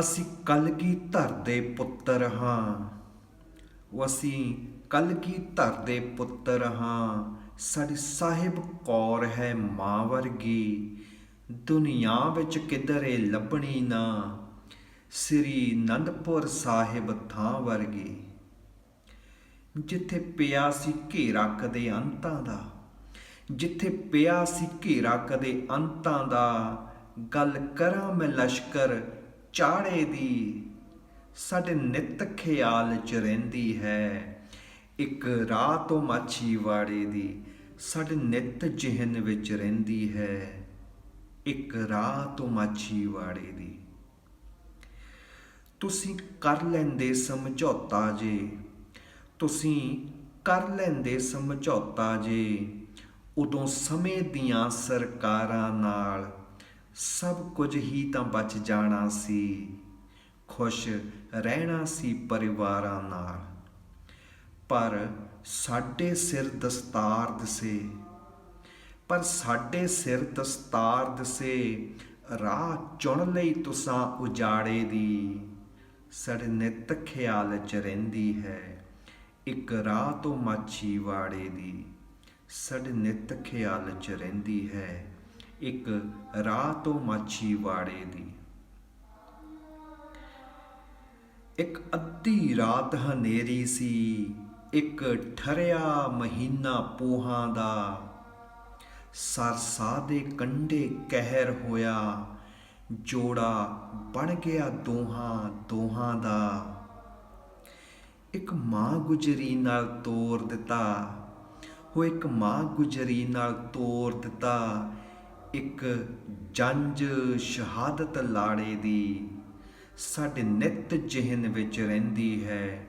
ਅਸੀਂ ਕਲਗੀ ਧਰ ਦੇ ਪੁੱਤਰ ਹਾਂ? ਉਹ ਅਸੀਂ ਕਲਗੀ ਧਰ ਦੇ ਪੁੱਤਰ ਹਾਂ? ਸਾਡੀ ਸਾਹਿਬ ਕੌਰ ਹੈ ਮਾਂ ਵਰਗੀ। ਦੁਨੀਆ ਵਿੱਚ ਕਿਧਰੇ ਲੱਭਣੀ ਨਾ। ਸ੍ਰੀ ਨੰਦਪੁਰ ਸਾਹਿਬ ਥਾਂ ਵਰਗੀ। ਜਿੱਥੇ ਪਿਆ ਸੀ ਘੇਰਾ ਕਦੇ ਅੰਤਾਂ ਦਾ, ਜਿੱਥੇ ਪਿਆ ਸੀ ਘੇਰਾ ਕਦੇ ਅੰਤਾਂ ਦਾ, ਗੱਲ ਕਰਾਂ ਮੈਂ ਲਸ਼ਕਰ ਚਾੜੇ ਦੀ ਸਾਡੇ ਨਿਤ ਖਿਆਲ ਚ ਰਹਿੰਦੀ ਹੈ। ਇੱਕ ਰਾਹ ਤੋਂ ਮਾਛੀ ਵਾੜੇ ਦੀ ਸਾਡੇ ਨਿਤ ਜਿਹਨ ਵਿੱਚ ਰਹਿੰਦੀ ਹੈ। ਇੱਕ ਰਾਹ ਤੋਂ ਮਾਛੀ ਵਾੜੇ ਦੀ। ਤੁਸੀਂ ਕਰ ਲੈਂਦੇ ਸਮਝੌਤਾ ਜੇ, ਤੁਸੀਂ ਕਰ ਲੈਂਦੇ ਸਮਝੌਤਾ ਜੇ, ਉਦੋਂ ਸਮੇਂ ਦੀਆਂ ਸਰਕਾਰਾਂ ਨਾਲ ਸਭ ਕੁਝ ਹੀ ਤਾਂ ਬਚ ਜਾਣਾ ਸੀ। ਖੁਸ਼ ਰਹਿਣਾ ਸੀ ਪਰਿਵਾਰਾਂ ਨਾਲ। ਪਰ ਸਾਡੇ ਸਿਰ ਦਸਤਾਰ ਦਸੇ ਪਰ ਸਾਡੇ ਸਿਰ ਦਸਤਾਰ ਦਸੇ ਰਾਹ ਚੁਣ ਲਈ ਤੁਸਾਂ ਉਜਾੜੇ ਦੀ। ਸਾਡੇ ਨਿਤ ਖਿਆਲ ਚ ਰਹਿੰਦੀ ਹੈ ਇੱਕ ਰਾਹ ਤੋਂ ਮਾਛੀ ਵਾੜੇ ਦੀ। ਸਾਡੇ ਨਿਤ ਖਿਆਲ ਚ ਰਹਿੰਦੀ ਹੈ ਇੱਕ ਰਾਹ ਤੋਂ ਮਾਛੀ ਵਾੜੇ ਦੀ। ਇੱਕ ਅੱਧੀ ਰਾਤ ਹਨੇਰੀ ਸੀ, ਇੱਕ ਠਰਿਆ ਮਹੀਨਾ ਪੋਹਾਂ ਦਾ। ਸਰਸਾ ਦੇ ਕੰਡੇ ਕਹਿਰ ਹੋਇਆ, ਜੋੜਾ ਬਣ ਗਿਆ ਦੋਹਾਂ ਦੋਹਾਂ ਦਾ। ਇੱਕ ਮਾਂ ਗੁਜਰੀ ਨਾਲ ਤੋਰ ਦਿੱਤਾ ਹੋ ਇੱਕ ਮਾਂ ਗੁਜਰੀ ਨਾਲ ਤੋਰ ਦਿੱਤਾ ਇੱਕ ਜੰਜ ਸ਼ਹਾਦਤ ਲਾੜੇ ਦੀ ਸਾਡੇ ਨਿਤ ਜਿਹਨ ਵਿੱਚ ਰਹਿੰਦੀ ਹੈ,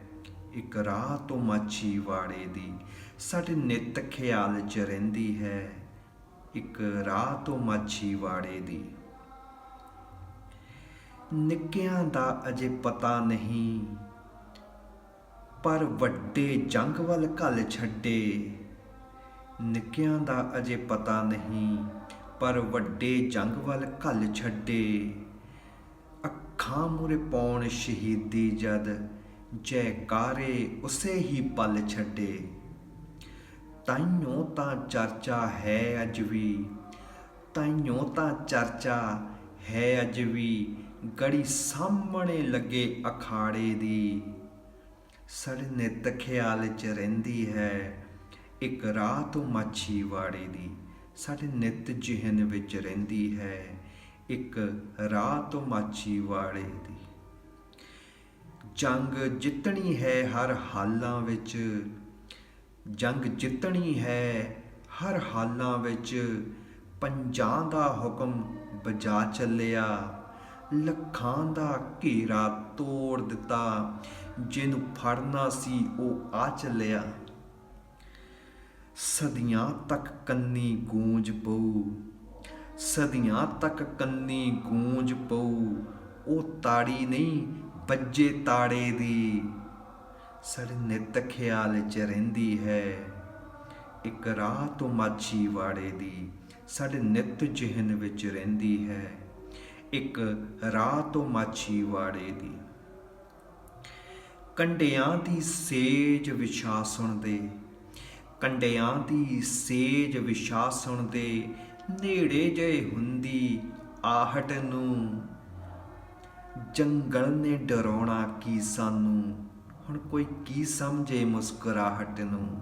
ਇੱਕ ਰਾਹ ਤੋਂ ਮਾਛੀ ਵਾੜੇ ਦੀ ਸਾਡੇ ਨਿਤ ਖਿਆਲ 'ਚ ਰਹਿੰਦੀ ਹੈ, ਇੱਕ ਰਾਹ ਤੋਂ ਮਾਛੀ ਵਾੜੇ ਦੀ। ਨਿੱਕਿਆਂ ਦਾ ਅਜੇ ਪਤਾ ਨਹੀਂ, ਪਰ ਵੱਡੇ ਜੰਗ ਵੱਲ ਘੱਲ ਛੱਡੇ। ਨਿੱਕਿਆਂ ਦਾ ਅਜੇ ਪਤਾ ਨਹੀਂ ਪਰ ਵੱਡੇ ਜੰਗ ਵੱਲ ਘੱਲ ਛੱਡੇ। ਅੱਖਾਂ ਮੁਰੇ ਪਾਉਣ ਸ਼ਹੀਦੀ ਜਦ ਜੈਕਾਰੇ ਉਸੇ ਹੀ ਪਲ ਛੱਡੇ। ਤਾਈਓ ਤਾਂ ਚਰਚਾ ਹੈ ਅੱਜ ਵੀ, ਤਾਈਓ ਤਾਂ ਚਰਚਾ ਹੈ ਅੱਜ ਵੀ, ਗੜੀ ਸਾਹਮਣੇ ਲੱਗੇ ਅਖਾੜੇ ਦੀ। ਸੜ ਨਿਤ ਖਿਆਲ ਚ ਰਹਿੰਦੀ ਹੈ ਇੱਕ ਰਾਹ ਤੋਂ ਮਾਛੀ ਵਾੜੇ ਦੀ। ਸਾਡੇ ਨਿਤ ਜਿਹਨ ਵਿੱਚ ਰਹਿੰਦੀ ਹੈ, ਇੱਕ ਰਾਹ ਤੋਂ ਮਾਛੀ ਵਾਲੇ ਦੀ। ਜੰਗ ਜਿੱਤਣੀ ਹੈ ਹਰ ਹਾਲਾਂ ਵਿੱਚ, ਜੰਗ ਜਿੱਤਣੀ ਹੈ ਹਰ ਹਾਲਾਂ ਵਿੱਚ, ਪੰਜਾਂ ਦਾ ਹੁਕਮ ਬਜਾ ਚੱਲਿਆ, ਲੱਖਾਂ ਦਾ ਘੇਰਾ ਤੋੜ ਦਿੱਤਾ, ਜਿਹਨੂੰ ਫੜਨਾ ਸੀ ਉਹ ਆ ਚੱਲਿਆ। ਸਦੀਆਂ ਤੱਕ ਕੰਨੀ ਗੂੰਜ ਪਊ। ਸਦੀਆਂ ਤੱਕ ਕੰਨੀ ਗੂੰਜ ਪਊ। ਉਹ ਤਾੜੀ ਨਹੀਂ, ਵੱਜੇ ਤਾੜੇ ਦੀ। ਸਾਡੇ ਨਿਤ ਖਿਆਲ ਚ ਰਹਿੰਦੀ ਹੈ, ਇੱਕ ਰਾਹ ਤੋਂ ਮਾਛੀ ਵਾੜੇ ਦੀ। ਸਾਡੇ ਨਿਤ ਜਿਹਨ ਵਿੱਚ ਰਹਿੰਦੀ ਹੈ, ਇੱਕ ਰਾਹ ਤੋਂ ਮਾਛੀ ਵਾੜੇ ਦੀ। ਕੰਡਿਆਂ ਦੀ ਸੇਜ ਵਿਛਾਸਣ ਦੇ ਕੰਡਿਆਂ ਦੀ ਸੇਜ ਵਿਛਾ ਦੇ ਨੇੜੇ ਜੇ ਹੁੰਦੀ ਆਹਟ ਨੂੰ। ਜੰਗਲ ਨੇ ਡਰਾਉਣਾ ਕੀ ਸਾਨੂੰ? ਹੁਣ ਕੋਈ ਕੀ ਸਮਝੇ ਮੁਸਕਰਾਹਟ ਨੂੰ?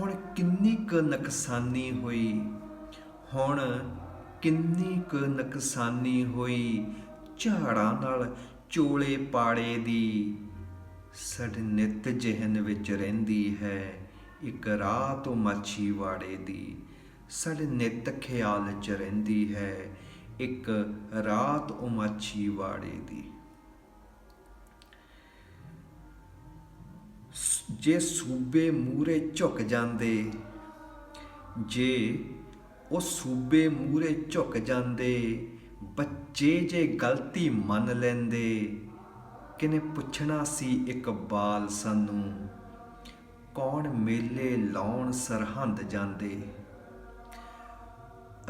ਹੁਣ ਕਿੰਨੀ ਕੁ ਨੁਕਸਾਨੀ ਹੋਈ? ਹੁਣ ਕਿੰਨੀ ਕੁ ਨੁਕਸਾਨੀ ਹੋਈ? ਝਾੜਾਂ ਨਾਲ ਚੋਲੇ ਪਾੜੇ ਦੀ ਸਾਡੇ ਨਿਤ ਜਿਹਨ ਵਿੱਚ ਰਹਿੰਦੀ ਹੈ, ਇੱਕ ਰਾਹ ਤੋਂ ਮਾਛੀ ਵਾੜੇ ਦੀ। ਸਾਡੇ ਨਿਤ ਖਿਆਲ 'ਚ ਰਹਿੰਦੀ ਹੈ, ਇੱਕ ਰਾਤ ਉਹ ਵਾੜੇ ਦੀ। ਜੇ ਸੂਬੇ ਮੂਰੇ ਝੁਕ ਜਾਂਦੇ, ਜੇ ਉਹ ਸੂਬੇ ਮੂਰੇ ਝੁਕ ਜਾਂਦੇ, ਬੱਚੇ ਜੇ ਗਲਤੀ ਮੰਨ ਲੈਂਦੇ ਕਿਨੇ ਪੁੱਛਣਾ ਸੀ ਇਕਬਾਲ ਸਾਨੂੰ? ਕੌਣ ਮੇਲੇ ਲਾਉਣ ਸਰਹੰਦ ਜਾਂਦੇ?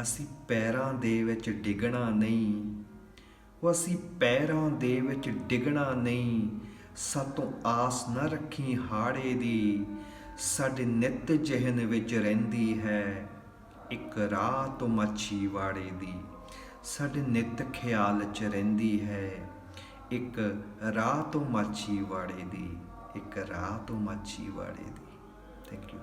ਅਸੀਂ ਪੈਰਾਂ ਦੇ ਵਿੱਚ ਡਿੱਗਣਾ ਨਹੀਂ। ਉਹ ਅਸੀਂ ਪੈਰਾਂ ਦੇ ਵਿੱਚ ਡਿੱਗਣਾ ਨਹੀਂ। ਸਾਤੋਂ ਆਸ ਨਾ ਰੱਖੀ ਹਾੜੇ ਦੀ। ਸਾਡੇ ਨਿਤ ਜਿਹਨ ਵਿੱਚ ਰਹਿੰਦੀ ਹੈ ਇੱਕ ਰਾਹ ਤੋਂ ਮੱਛੀ ਵਾੜੇ ਦੀ। ਸਾਡੇ ਨਿਤ ਖਿਆਲ ਚ ਰਹਿੰਦੀ ਹੈ ਇੱਕ ਰਾਹ ਤੋਂ ਮਾਛੀ ਵਾੜੇ ਦੀ ਇੱਕ ਰਾਹ ਤੋਂ ਮਾਛੀ ਵਾੜੇ ਦੀ। Thank you